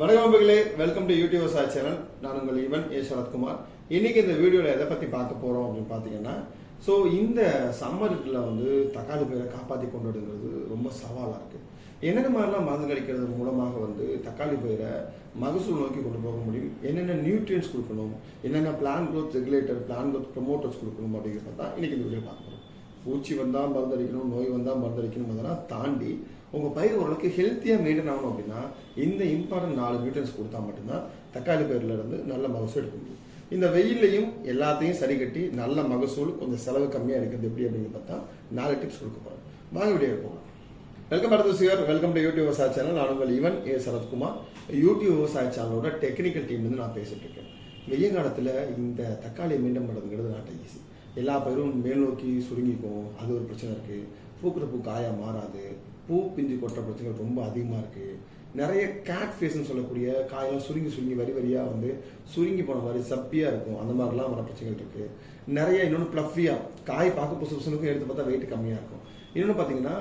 வணக்கம் நண்பர்களே welcome to YouTube விவசாய சேனல் நான் உங்கள் ஈவன் ஏ சரத்குமார் இன்னைக்கு இந்த வீடியோவில் எதை பற்றி பார்க்க போகிறோம் அப்படின்னு பார்த்தீங்கன்னா ஸோ இந்த சம்மரில் வந்து தக்காளி பயிரை காப்பாற்றி கொண்டு வருங்கிறது ரொம்ப சவாலாக இருக்குது என்னென்ன மாதிரிலாம் மருந்து கிடைக்கிறது மூலமாக வந்து தக்காளி பயிரை மகசூல் நோக்கி கொண்டு போக முடியும்? என்னென்ன நியூட்ரியன்ஸ் கொடுக்கணும்? என்னென்ன plant growth regulator plant growth promoters கொடுக்கணும் அப்படிங்கிறத தான் இன்னைக்கு இந்த வீடியோ பார்க்கணும் பூச்சி வந்தால் மருந்தடிக்கணும் நோய் வந்தால் மருந்தடிக்கணும் அதெல்லாம் தாண்டி உங்கள் பயிர் ஓரளவுக்கு ஹெல்த்தியாக மெயின்டைன் ஆகணும் அப்படின்னா இந்த இம்பார்ட்டன்ட் நாலு நியூட்ரன்ஸ் கொடுத்தா மட்டும்தான் தக்காளி பயிரிலிருந்து நல்ல மகசூல் எடுக்க முடியும். இந்த வெயில்லையும் எல்லாத்தையும் சரி கட்டி நல்ல மகசூல் கொஞ்சம் செலவு கம்மியாக இருக்கிறது எப்படி அப்படின்னு பார்த்தா நாலு டிப்ஸ் கொடுக்க போகிறோம் வாங்க வீடியோ போகலாம். வெல்கம் அடுத்த சியர் வெல்கம் டு யூடியூப் விவசாய சேனல் நான் உங்கள் ஈவன் ஏ சரத்குமார். யூடியூப் விவசாய சேனலோட டெக்னிக்கல் டீம் வந்து நான் பேசிட்டு இருக்கேன். வெய்ய காலத்தில் இந்த தக்காளி மீண்டும் பண்ணுறதுங்கிறது நாட்டை ஈஸி எல்லா பயிரும் மேல் நோக்கி சுருங்கிக்கும். அது ஒரு பிரச்சனை இருக்குது பூக்கிற பூ காயாக மாறாது. பூ பிஞ்சு கொட்டுற பிரச்சனைகள் ரொம்ப அதிகமாக இருக்குது நிறைய கேட் ஃபேஸ்னு சொல்லக்கூடிய காயெல்லாம் சுருங்கி சுருங்கி வரி வரியாக வந்து சுருங்கி போன மாதிரி சப்பியாக இருக்கும். அந்த மாதிரிலாம் வர பிரச்சனைகள் இருக்குது நிறைய இன்னொன்று ப்ளஃபியாக காய் பார்க்க புதுசு புதுசுனுக்கும் எடுத்து பார்த்தா வெயிட் கம்மியாக இருக்கும். இன்னொன்று பார்த்தீங்கன்னா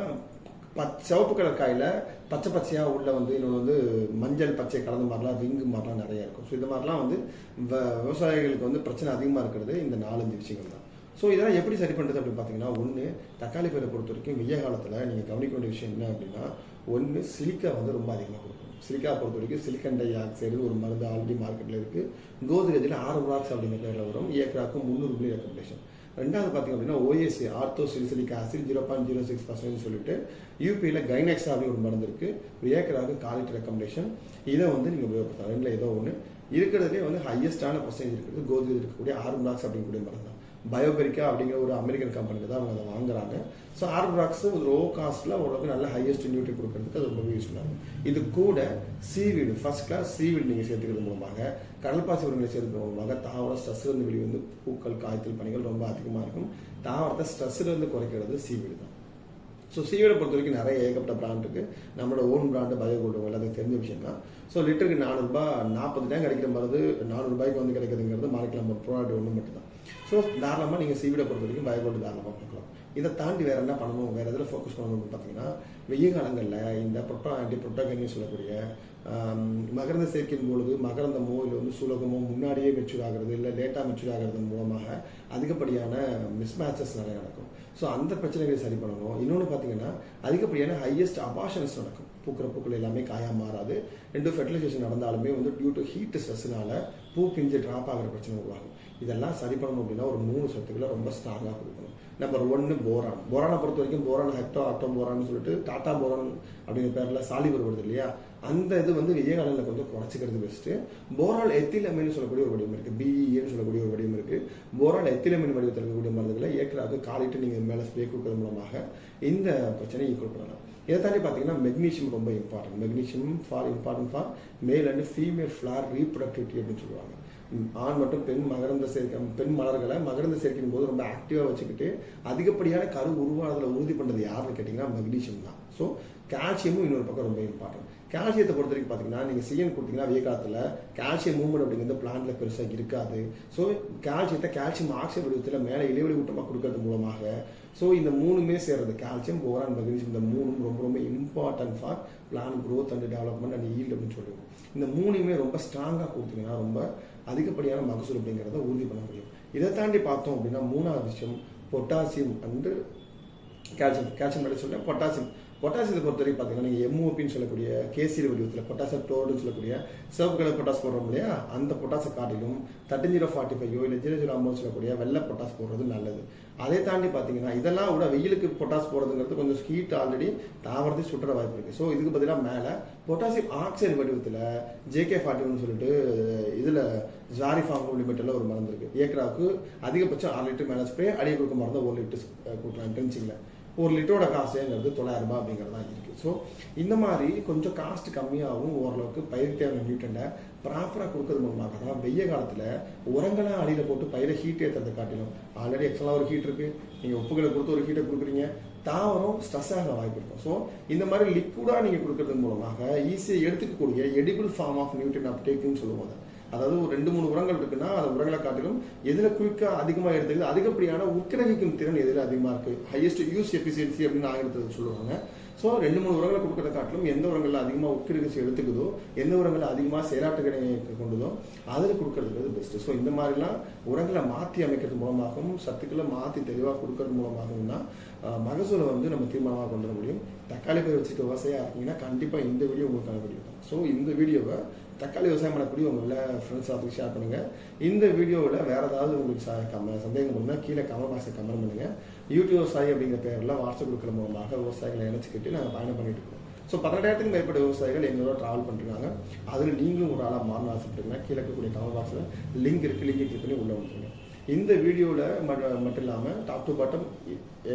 பச் சிவப்பு கலர் காயில் பச்சை பச்சையாக உள்ள வந்து இன்னொன்று வந்து மஞ்சள் பச்சை கலந்த மாதிரிலாம் ரிங்கு மாதிரிலாம் நிறையா இருக்கும். ஸோ இந்த மாதிரிலாம் வந்து வ- விவசாயிகளுக்கு வந்து பிரச்சனை அதிகமாக இருக்கிறது இந்த நாலஞ்சு விஷயங்கள் தான். ஸோ இதெல்லாம் எப்படி சரி பண்ணுறது அப்படின்னு பார்த்தீங்கன்னா ஒன்று தக்காளி பயிரை பொறுத்த வரைக்கும் வெய்ய காலத்தில் நீங்கள் கவனிக்க வேண்டிய விஷயம் என்ன அப்படின்னா ஒன்று சிலிக்கா வந்து ரொம்ப அதிகமாக கொடுக்கும் சிலிக்கா பொறுத்த வரைக்கும் சிலிக்கன் டை ஆக்சைடு ஒரு மருந்து ஆல்ரெடி மார்க்கெட்டில் இருக்குது கோதுரேஜில் ஆறு ராக்ஸ் அப்படிங்கிற பேரில் வரும். ஏக்கராக்கும் முந்நூறு மில்லி ரெக்கமெண்டேஷன் ரெண்டாவது பார்த்தீங்க அப்படின்னா OSC ortho silicic acid zero point zero six percent சொல்லிட்டு யூபியில் கைனெக்ஸா அப்படின்னு ஒரு மருந்து இருக்குது ஒரு ஏக்கராக காலிட் ரெக்கமெண்டேஷன் இதை வந்து நீங்கள் உபயோகப்படுத்தலாம். ரெண்டில் ஏதோ ஒன்று இருக்கிறதுலே வந்து ஹையஸ்டான பர்சன்டேஜ் இருக்கிறது கோதுரேஜ் இருக்கக்கூடிய ஆர்பிளாக்ஸ் அப்படிங்கக்கூடிய மருந்து தான் பயோபெரிக்கா அப்படிங்கிற ஒரு அமெரிக்கன் கம்பெனிக்கு தான் அவங்க அதை வாங்குறாங்க. ஸோ ஆர்பிளாக்ஸ் ஒரு லோ காஸ்ட்டில் ஓரளவுக்கு நல்ல ஹையஸ்ட் நியூட்ரி கொடுக்கறதுக்கு அது ரொம்ப யூஸ்ஃபுல்லாக இருக்கும். இது கூட சீவீடு ஃபர்ஸ்ட் கிளாஸ் சீவீடு நீங்கள் சேர்த்துக்கிறது மூலமாக கடல்பாசி உரங்களை சேர்த்துக்கிறது மூலமாக தாவர ஸ்ட்ரெஸ்லேருந்து வெளியே வந்து பூக்கள் காய்ச்சல் பணிகள் ரொம்ப அதிகமாக இருக்கும். தாவரத்தை ஸ்ட்ரெஸ்லேருந்து குறைக்கிறது சீவீடு தான். ஸோ சீவீடை பொறுத்த வரைக்கும் நிறைய ஏகப்பட்ட பிராண்ட் இருக்கு. நம்மளோட ஓன் பிராண்டு பயோகோல்டு எல்லாத்துக்கும் தெரிஞ்ச விஷயம் தான். ஸோ லிட்டருக்கு நானூறுபா நாற்பது டேங்க் கிடைக்கிற மருந்து நானூறுபாய்க்கு வந்து கிடைக்குதுங்கிறது மார்க்கெட்டில் நம்ம ப்ராடக்ட் ஒன்று மட்டும் தான் ஸோ தாராளமாக நீங்கள் சீவீடை பொறுத்த வரைக்கும் பயோகோல்டு தாராளமாக பார்க்கலாம். இதை தாண்டி வேற என்ன பண்ணணும்? வேற எதில் ஃபோக்கஸ் பண்ணணும்னு பார்த்தீங்கன்னா வெய்ய காலங்களில் இந்த புரோட்டோ ஆன்டி புரோட்டோகன்னு சொல்லக்கூடிய மகரந்த சேர்க்கையின் பொழுது மகரந்தமோ இல்லை வந்து சுலகமோ முன்னாடியே மெச்சூர் ஆகிறது இல்லை லேட்டாக மெச்சூர் ஆகிறது மூலமாக அதிகப்படியான மிஸ்மேச்சஸ் நிறைய நடக்கும். ஸோ அந்த பிரச்சனைகளை சரி பண்ணணும். இன்னொன்று பார்த்தீங்கன்னா அதிகப்படியான ஹையஸ்ட் அபாஷன்ஸ் நடக்கும். பூக்கிற பூக்கள் எல்லாமே காயா மாறாது. ரெண்டு ஃபெர்டிலைசேஷன் நடந்தாலுமே வந்து டியூ டு ஹீட் ஸ்ட்ரெஸ்னால பூ பிஞ்சு ட்ராப் ஆகிற பிரச்சனை உருவாகும். இதெல்லாம் சரி பண்ணணும் அப்படின்னா ஒரு மூணு சத்துக்களை ரொம்ப ஸ்ட்ராங்காக கொடுக்கணும். நம்பர் ஒன்று போரான் போரானை பொறுத்த வரைக்கும் போரான் ஹெக்டோ ஆட்டோ போரான்னு சொல்லிட்டு டாட்டா போரான் அப்படிங்கிற பேரில் சாலிபர் வருது இல்லையா? அந்த இது வந்து விஜயகாலனில் கொஞ்சம் குறைச்சிக்கிறது பெஸ்ட்டு போரால் எத்திலமைன்னு சொல்லக்கூடிய ஒரு வடிவம் இருக்குது பிஇஏன்னு சொல்லக்கூடிய ஒரு வடிவம் இருக்குது போரால் எத்திலமைன் வடிவத்தில் இருக்கக்கூடிய மருந்துகளை ஏக்கராக காலிட்டு நீங்கள் மேலே ஸ்ப்ரே கொடுக்கறது மூலமாக இந்த பிரச்சனையை ஈக்குவல் பண்ணலாம். இதை தாண்டி பார்த்தீங்கன்னா மெக்னீஷியம் ரொம்ப important magnesium for important for male and female flower reproductivity அப்படின்னு சொல்லுவாங்க. ஆண் மற்றும் பெண் மகரந்த சேர்க்க பெண் மலர்களை மகரந்த சேர்க்கையின் போது ரொம்ப ஆக்டிவாக வச்சுக்கிட்டு அதிகப்படியான கரு உருவானதில் உறுதி பண்ணுறது யாருன்னு கேட்டிங்கன்னா மெக்னீஷியம் தான். ஸோ கால்சியமும் இன்னொரு பக்கம் ரொம்ப இம்பார்ட்டன்ட் கால்சியத்தை பொறுத்த வரைக்கும் பார்த்தீங்கன்னா நீங்கள் சிஎன் கொடுத்தீங்கன்னா வெய்ய காலத்தில் கால்சியம் மூவ்மெண்ட் அப்படிங்கிறது பிளான்ட்ல பெருசாக இருக்காது. ஸோ கால்சியத்தை கால்சியம் ஆக்சைடு வடிவத்தில் மேலே இடைவெளி ஊட்டமாக கொடுக்கறது மூலமாக ஸோ இந்த மூணுமே சேர்றது கால்சியம் போரான் மெக்னீஷியம் இந்த மூணும் ரொம்ப ரொம்ப important for plant growth and development and yield அப்படின்னு சொல்லுவோம். இந்த மூணுமே ரொம்ப ஸ்ட்ராங்காக கொடுத்தீங்கன்னா ரொம்ப அதிகப்படியான மகசூல் அப்படிங்கிறத உறுதி பண்ண முடியும். இதை தாண்டி பார்த்தோம் அப்படின்னா மூணாவது விஷயம் பொட்டாசியம் அண்டு கால்சியம் கால்சியம் பற்றி சொல்லிட்டேன் பொட்டாசியம் பொட்டாசியத்தை பொறுத்த வரைக்கும் பார்த்தீங்கன்னா நீங்கள் எம்ஓபின்னு சொல்லக்கூடிய கேசிரி வடிவத்தில் பொட்டாசியம் டோடுன்னு சொல்லக்கூடிய சிவப்பு கலர் பொட்டாஸ் போடுறோம் இல்லையா? அந்த பொட்டாசை காட்டிலும் தேர்ட்டி ஜீரோ ஃபார்ட்டி ஃபைவோ இல்லை ஜீரோ ஜீரோ ஐம்பது சொல்லக்கூடிய வெள்ளை பொட்டாஸ் போடுறது நல்லது. அதை தாண்டி பார்த்தீங்கன்னா இதெல்லாம் விட வெயிலுக்கு பொட்டாஸ் போடுறதுங்கிறது கொஞ்சம் ஹீட் ஆல்ரெடி தாவரத்தை சுற்றுற வாய்ப்பு இருக்குது ஸோ இதுக்கு பதிலாக மேலே பொட்டாசியம் ஆக்சைடு வடிவத்தில் ஜேகே ஃபார்ட்டி ஒன் சொல்லிட்டு இதில் ஜாரி ஃபார்ம் லிமிட்டில் ஒரு மருந்து இருக்குது ஏக்கராவுக்கு அதிகபட்சம் ஆறு லிட்டர் மேலே ஸ்ப்ரே அடிய கொடுக்க மருந்து ஒரு லிட்டர் கொடுக்கலாம் ட்ரென்ச்சிங்கில் ஒரு லிட்டரோட காசுங்கிறது தொள்ளாயிரம் ரூபாய் அப்படிங்கிறது தான் இருக்குது ஸோ இந்த மாதிரி கொஞ்சம் காஸ்ட் கம்மியாகவும் ஓரளவுக்கு பயிர் தேவையான நியூட்டனை ப்ராப்பராக கொடுக்கறது மூலமாக தான் வெய்ய காலத்தில் உரங்களை அடியில் போட்டு பயிரை ஹீட் ஏற்றுறதை காட்டிலும் ஆல்ரெடி எக்ஸ்ட்ரா ஒரு ஹீட் இருக்குது நீங்கள் உப்புகளை கொடுத்து ஒரு ஹீட்டை கொடுக்குறீங்க. தாவரம் ஸ்ட்ரெஸ் ஆக வாய்ப்பு இருக்கும். ஸோ இந்த மாதிரி லிக்விடாக நீங்கள் கொடுக்கறது மூலமாக ஈஸியாக எடுத்துக்கக்கூடிய எடிபிள் ஃபார்ம் ஆஃப் நியூட்ரன் அப்டேக்குன்னு சொல்லுவாங்க அதாவது ஒரு ரெண்டு மூணு உரங்கள் இருக்குன்னா அந்த உரங்களை காட்டிலும் எதில் குயிக்காக அதிகமாக எடுத்துக்குது அதிகப்படியான உட்கிரகிக்கும் திறன் எதில் அதிகமாக இருக்கு? ஹையஸ்ட் யூஸ் எஃபிஷியன்சி அப்படின்னு ஆங்கிலத்தில் சொல்லுவாங்க. ஸோ ரெண்டு மூணு உரங்களை கொடுக்கறத காட்டிலும் எந்த உரங்கள்ல அதிகமாக உட்கிருக்கி எடுத்துக்குதோ எந்த உரங்கள் அதிகமாக செயலாட்டுகளை கொண்டுதோ அதில் கொடுக்கறதுக்கு பெஸ்ட்டு ஸோ இந்த மாதிரிலாம் உரங்களை மாற்றி அமைக்கிறது மூலமாகவும் சத்துக்களை மாற்றி தெளிவாக கொடுக்கறது மூலமாகவும் தான் மகசூலை வந்து நம்ம தீர்மானமாக கொண்டு வர முடியும். தக்காளி பயிர் வச்சுட்டு விவசாயம் இருக்கீங்கன்னா கண்டிப்பாக இந்த வீடியோ உங்களுக்கு வீடியோ ஸோ இந்த வீடியோவை தக்காளி விவசாயம் பண்ணக்கூடிய உங்களை ஃப்ரெண்ட்ஸ் அதுக்கு ஷேர் பண்ணுங்க. இந்த வீடியோவில் வேற ஏதாவது உங்களுக்கு ச- கம சந்தேகம் இருந்தால் கீழே கமெண்ட் பாக்ஸில் கமெண்ட் பண்ணுங்க. யூடியூப் விவசாயி அப்படிங்கிற பேரில் வாட்ஸ்அப் குழுக்கள் மூலமாக விவசாயிகளை இணைச்சிக்கிட்டு நாங்கள் பயணம் பண்ணிட்டு இருக்கோம். ஸோ பதினெட்டாயிரத்துக்கும் மேற்பட்ட விவசாயிகள் எங்களோட ட்ராவல் பண்ணிருக்காங்க. அதில் நீங்களும் ஒரு ஆளாக மாறணும் ஆசைப்படுங்க கீழே இருக்கக்கூடிய கமெண்ட் பாக்ஸில் லிங்க் இருக்குது லிங்க் கிளிக் பண்ணி உள்ளே வந்துருங்க. இந்த வீடியோவில் மட்டும் இல்லாமல் டாப் டு பாட்டம்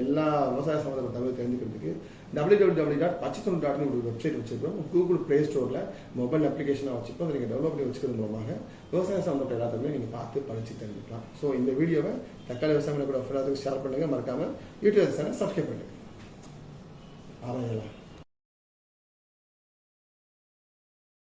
எல்லா விவசாய சம்மந்தப்பட்ட தகவல் தெரிஞ்சுக்கிறதுக்கு டபிள்யூ டபிள்யூ டபிள்யூ டாட் பச்சைத்தொண்டு டாட்னு ஒரு வெப்சைட் வச்சிருக்கோம். கூகுள் ப்ளே ஸ்டோரில் மொபைல் அப்ளிகேஷனாக வச்சுருக்கோம். அதை நீங்கள் டெவலப் பண்ணி வச்சுக்கிறது மூலமாக விவசாய சம்மந்தப்பட்ட எல்லாத்தையுமே நீங்கள் பார்த்து படித்து தெரிஞ்சுக்கலாம். ஸோ இந்த வீடியோவை தக்காளி விவசாயம் கூட எல்லாத்துக்கும் ஷேர் பண்ணுங்கள் மறக்காமல் யூடியூப் சேனல் சப்ஸ்கிரைப் பண்ணுங்கள் ஆராயலாம்.